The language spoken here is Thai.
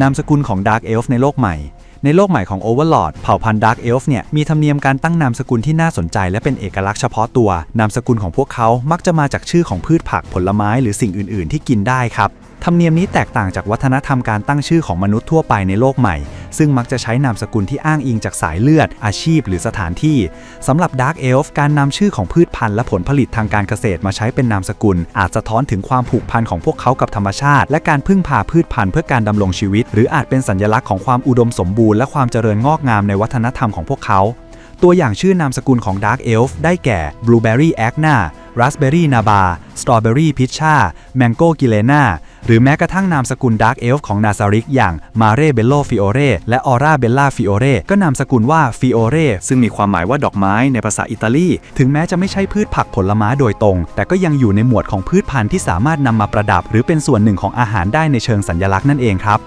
นามสกุลของ Dark Elf ในโลกใหม่ ในโลกใหม่ของ Overlord เผ่าพันธุ์ Dark Elf เนี่ยมีธรรมเนียมการตั้งนามสกุลที่น่าสนใจและเป็นเอกลักษณ์เฉพาะตัว นามสกุลของพวกเขามักจะมาจากชื่อของพืชผักผลไม้หรือสิ่งอื่น ๆ ที่กินได้ครับธรรมเนียมนี้แตกต่างจากวัฒนธรรมการตั้งชื่อของมนุษย์ทั่วไปในโลกใหม่ ซึ่งมักจะใช้นามสกุลที่อ้างอิงจากสายเลือด อาชีพ หรือสถานที่สำหรับ Dark Elf การนำชื่อของพืชพันธุ์และผลผลิตทางการเกษตรมาใช้เป็นนามสกุล อาจสะท้อนถึงความผูกพันของพวกเขากับธรรมชาติ และการพึ่งพาพืชพันธุ์เพื่อการดำรงชีวิต หรืออาจเป็นสัญลักษณ์ของความอุดมสมบูรณ์และความเจริญงอกงามในวัฒนธรรมของพวกเขา ตัวอย่างชื่อนามสกุลของ Dark Elf ได้แก่ Blueberry Agna Raspberry Naba Strawberry Pitcha Mango Gilena หรือแม้กระทั่งนามสกุล Dark Elf ของนาซาริกอย่าง Mare Bello Fiore และ Ora Bella Fiore ก็นามสกุลว่า Fiore ซึ่งมีความหมายว่าดอกไม้ในภาษาอิตาลี ถึงแม้จะไม่ใช่พืชผักผลไม้โดยตรง แต่ก็ยังอยู่ในหมวดของพืชพันธุ์ที่สามารถนำมาประดับ หรือเป็นส่วนหนึ่งของอาหารได้ในเชิงสัญลักษณ์นั่นเองครับ